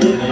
ด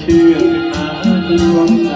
เชื่อหาดวง